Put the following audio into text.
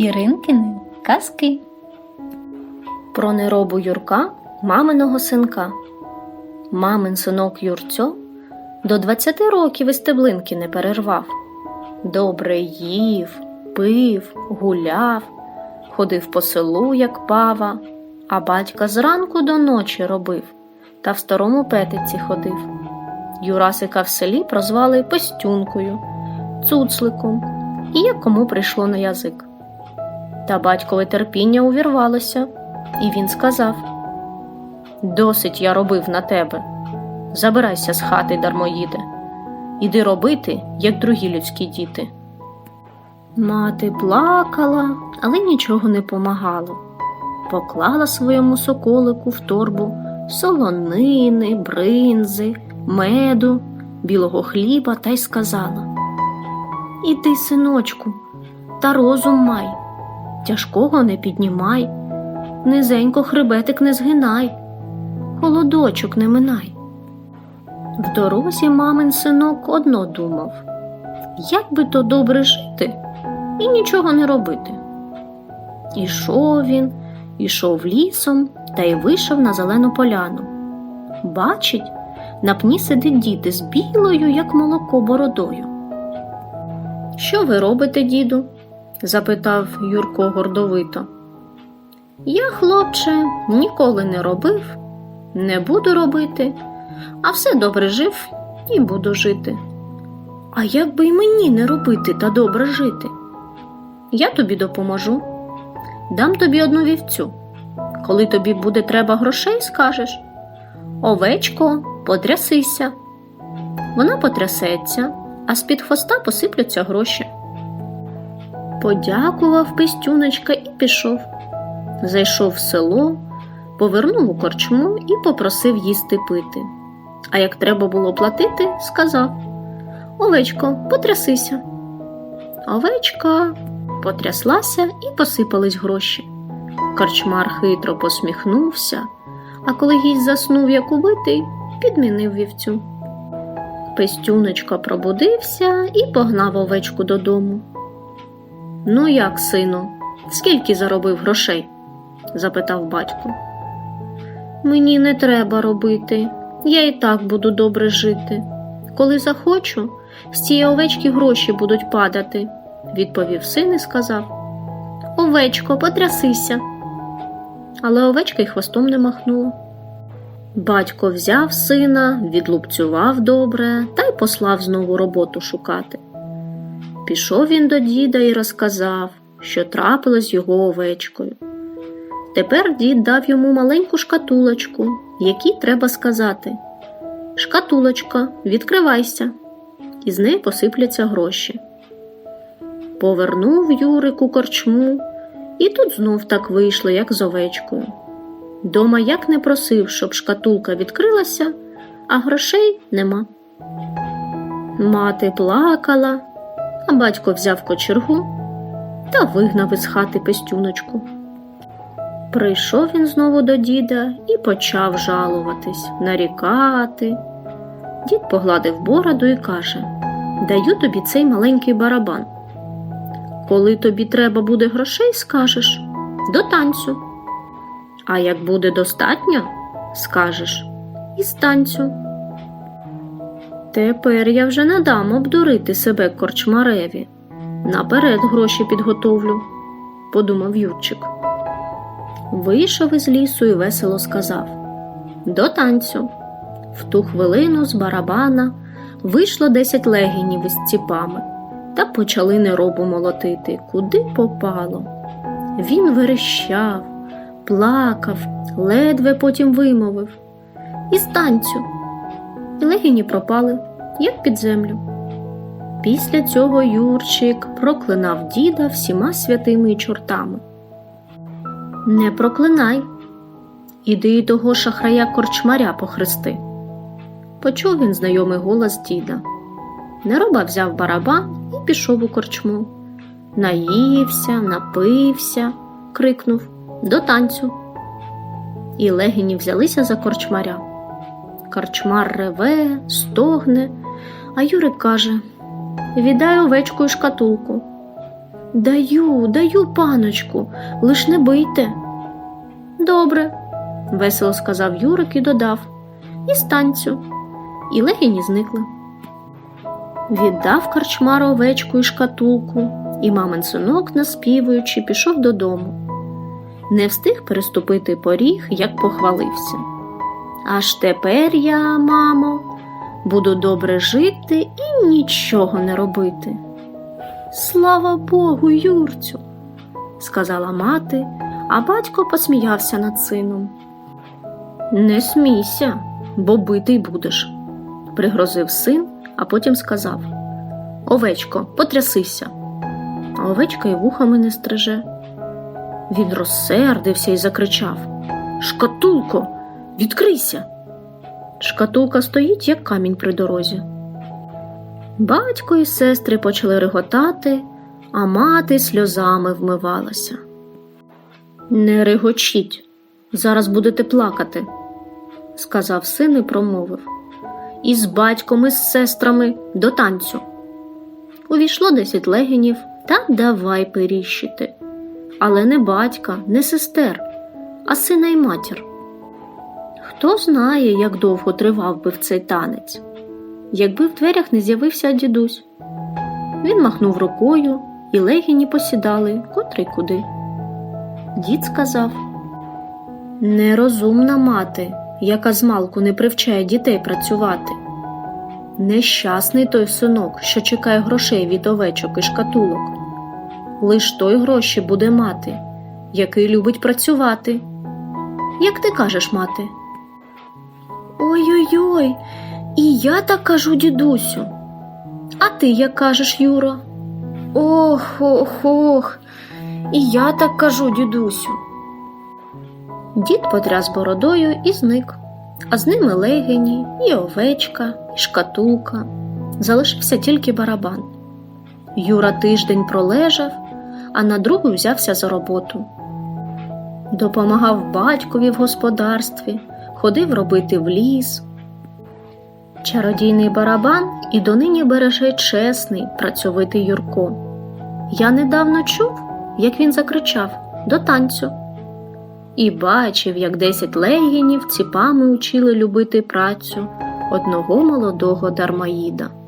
Іринкини казки. Про неробу Юрка, маминого синка. Мамин синок Юрцьо до 20 років і стеблинки не перервав. Добре їв, пив, гуляв, ходив по селу, як пава, а батька зранку до ночі робив та в старому петиці ходив. Юрасика в селі прозвали Пестюнкою, цуцликом і як кому прийшло на язик. Та батькове терпіння увірвалося, і він сказав: Досить я робив на тебе. Забирайся з хати, дармоїде, іди робити, як другі людські діти. Мати плакала, але нічого не помагало. Поклала своєму соколику в торбу солонини, бринзи, меду, білого хліба та й сказала: Іди, синочку, та розум май, тяжкого не піднімай, низенько хребетик не згинай, холодочок не минай. В дорозі мамин синок одно думав, як би то добре жити і нічого не робити. Ішов він, ішов лісом та й вийшов на зелену поляну. Бачить, на пні сидить діти з білою, як молоко, бородою. Що ви робите, діду? Запитав Юрко гордовито. Я, хлопче, ніколи не робив, не буду робити, а все добре жив і буду жити. А як би й мені не робити та добре жити? Я тобі допоможу. Дам тобі одну вівцю. Коли тобі буде треба грошей, скажеш Овечко, потрясися. Вона потрясеться, а з-під хвоста посиплються гроші. Подякував Пестюночка і пішов. Зайшов в село, повернув у корчму і попросив їсти пити. А як треба було платити, сказав Овечко, потрясися. Овечка потряслася і посипались гроші. Корчмар хитро посміхнувся, а коли гість заснув, як убитий, підмінив вівцю. Пестюночка пробудився і погнав овечку додому. Ну, як, сину, скільки заробив грошей? запитав батько. Мені не треба робити, я і так буду добре жити. Коли захочу, з цієї овечки гроші будуть падати, відповів син і сказав Овечко, потрясися. Але овечка й хвостом не махнула. Батько взяв сина, відлупцював добре та й послав знову роботу шукати. Пішов він до діда і розказав, що трапилось його овечкою. Тепер дід дав йому маленьку шкатулочку, якій треба сказати Шкатулочка, відкривайся, і з неї посипляться гроші. Повернув Юрику корчму, і тут знов так вийшло, як з овечкою. Дома як не просив, щоб шкатулка відкрилася, а грошей нема. Мати плакала, а батько взяв кочергу та вигнав із хати пестюночку. Прийшов він знову до діда і почав жалуватись, нарікати. Дід погладив бороду і каже Даю тобі цей маленький барабан. Коли тобі треба буде грошей, скажеш до танцю. А як буде достатньо, скажеш і з танцю. Тепер я вже не дам обдурити себе корчмареві. Наперед гроші підготовлю, подумав Юрчик. Вийшов із лісу і весело сказав До танцю. В ту хвилину з барабана вийшло десять легінів із ціпами та почали неробу молотити, куди попало. Він верещав, плакав, ледве потім вимовив Із танцю. І легіні пропали, як під землю. Після цього Юрчик проклинав діда всіма святими й чортами. Не проклинай, іди й того шахрая корчмаря похрести. Почув він знайомий голос діда. Нероба взяв барабан і пішов у корчму. Наївся, напився, крикнув до танцю. І легіні взялися за корчмаря. Корчмар реве, стогне, а Юрик каже Віддай овечку і шкатулку. Даю, даю, паночку, лиш не бийте. Добре, весело сказав Юрик і додав. І станцю. І легені зникли. Віддав карчмар овечку і шкатулку, і мамин синок, наспівуючи, пішов додому. Не встиг переступити поріг, як похвалився. Аж тепер я, мамо, буду добре жити і нічого не робити. Слава Богу, Юрцю, сказала мати, а батько посміявся над сином. Не смійся, бо битий будеш, пригрозив син, а потім сказав Овечко, потрясися. А овечка й вухами не стриже. Він розсердився і закричав Шкатулко, відкрийся. Шкатулка стоїть, як камінь при дорозі. Батько і сестри почали реготати, а мати сльозами вмивалася. Не регочіть, зараз будете плакати, сказав син і промовив. І з батьком, і з сестрами до танцю. Увійшло десять легінів та давай періщити. Але не батька, не сестер, а сина й матір. Хто знає, як довго тривав би в цей танець, якби в дверях не з'явився дідусь. Він махнув рукою, і легіні посідали котрий куди. Дід сказав Нерозумна мати, яка змалку не привчає дітей працювати. Нещасний той синок, що чекає грошей від овечок і шкатулок. Лиш той гроші буде мати, який любить працювати. Як ти кажеш, мати? Ой-ой-ой, і я так кажу, дідусю. А ти як кажеш, Юро? Ох, ох, ох, і я так кажу, дідусю. Дід потряс бородою і зник, а з ними легені, і овечка, і шкатулка. Залишився тільки барабан. Юра тиждень пролежав, а на другий взявся за роботу. Допомагав батькові в господарстві, ходив робити в ліс. Чародійний барабан і донині береже чесний, працьовитий Юрко. Я недавно чув, як він закричав до танцю. І бачив, як десять легінів ціпами учили любити працю одного молодого дармаїда.